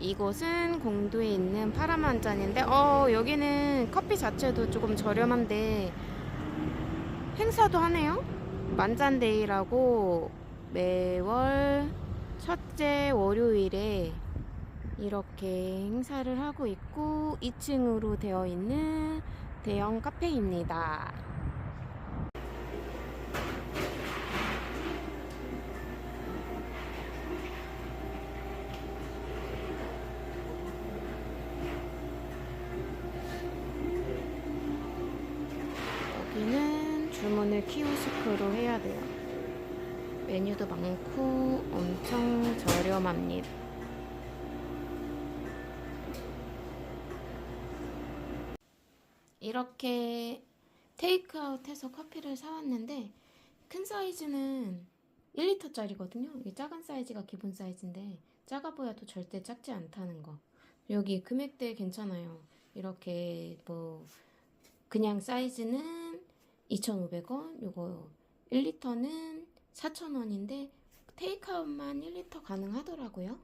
이곳은 공도에 있는 파라만잔인데 어 여기는 커피 자체도 조금 저렴한데 행사도 하네요. 만잔데이라고 매월 첫째 월요일에 이렇게 행사를 하고 있고 2층으로 되어 있는 대형 카페입니다. 여기는 주문을 키오스크로 해야 돼요. 메뉴도 많고 엄청 저렴합니다. 이렇게 테이크아웃해서 커피를 사왔는데 큰 사이즈는 1리터짜리거든요. 이 작은 사이즈가 기본 사이즈인데 작아 보여도 절대 작지 않다는 거. 여기 금액대 괜찮아요. 이렇게 뭐 그냥 사이즈는 2,500원, 요거 1리터는 4,000원인데 테이크아웃만 1리터 가능하더라고요.